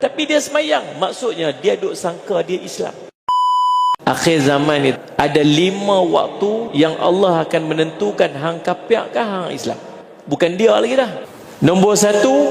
Tapi dia semayang. Maksudnya dia duk sangka dia Islam. Akhir zaman ni ada lima waktu yang Allah akan menentukan hang kapiak ke hang Islam. Bukan dia lagi dah. Nombor satu,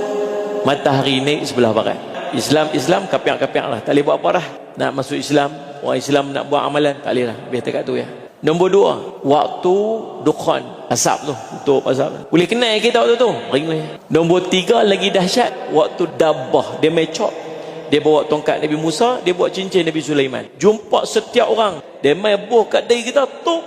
matahari naik sebelah barat. Islam, Islam, kapiak-kapiak lah. Tak boleh buat apa dah. Nak masuk Islam, orang Islam nak buat amalan, tak boleh lah. Biar dekat tu ya. Nombor dua, waktu dukhan, asap tu, tutup asap. Boleh kenal kita waktu tu, ringan. Nombor tiga lagi dahsyat, waktu dabah, dia mecok. Dia bawa tongkat Nabi Musa, dia bawa cincin Nabi Sulaiman. Jumpa setiap orang, dia main buh kat diri kita, tu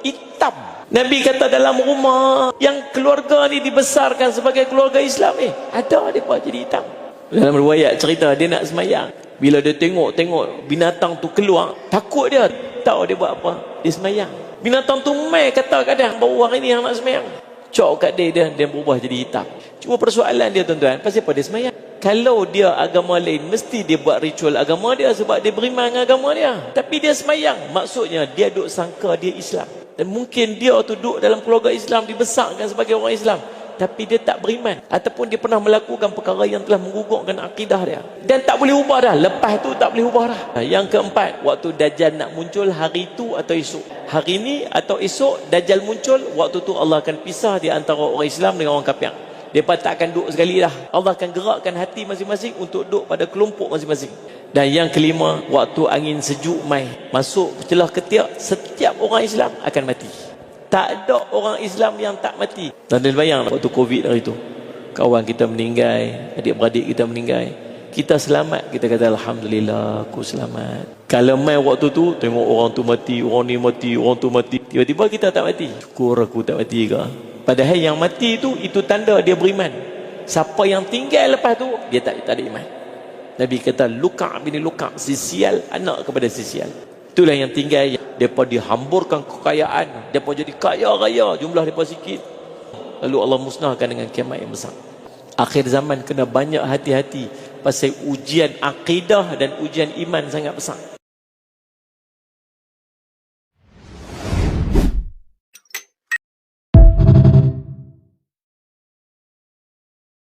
hitam. Nabi kata dalam rumah yang keluarga ni dibesarkan sebagai keluarga Islam eh, ada dia buat jadi hitam. Dalam riwayat cerita dia nak semayang. Bila dia tengok-tengok binatang tu keluar, takut dia. Tahu dia buat apa? Dia semayang. Binatang tu mai kata kadang orang ini yang nak semayang. Cok kat dia, dia, dia berubah jadi hitam. Cuma persoalan dia tuan-tuan, pasal apa dia semayang? Kalau dia agama lain, mesti dia buat ritual agama dia sebab dia beriman dengan agama dia. Tapi dia semayang, maksudnya dia duk sangka dia Islam. Dan mungkin dia tu duduk dalam keluarga Islam, dibesarkan sebagai orang Islam tapi dia tak beriman. Ataupun dia pernah melakukan perkara yang telah menggugurkan akidah dia. Dan tak boleh ubah dah. Lepas tu tak boleh ubah dah. Yang keempat waktu Dajjal nak muncul hari tu atau esok? Hari ni atau esok Dajjal muncul waktu tu Allah akan pisah di antara orang Islam dengan orang kafir mereka tak akan duduk sekali dah. Allah akan gerakkan hati masing-masing untuk duduk pada kelompok masing-masing. Dan yang kelima waktu angin sejuk mai masuk celah ketiak setiap orang Islam akan mati tak ada orang Islam yang tak mati. Dan dia bayang waktu Covid hari itu. Kawan kita meninggal, adik-beradik kita meninggal. Kita selamat, kita kata Alhamdulillah aku selamat. Kalau main waktu tu, tengok orang tu mati, orang ni mati, orang tu mati. Tiba-tiba kita tak mati. Syukur aku tak mati ke. Padahal yang mati tu, itu tanda dia beriman. Siapa yang tinggal lepas tu, dia tak, tak ada iman. Nabi kata, luka' bini luka' sisial, anak kepada sisial. Itulah yang tinggal. Mereka dihamburkan kekayaan. Mereka jadi kaya raya. Jumlah mereka sikit. Lalu Allah musnahkan dengan kiamat yang besar. Akhir zaman kena banyak hati-hati Pasal ujian akidah dan ujian iman sangat besar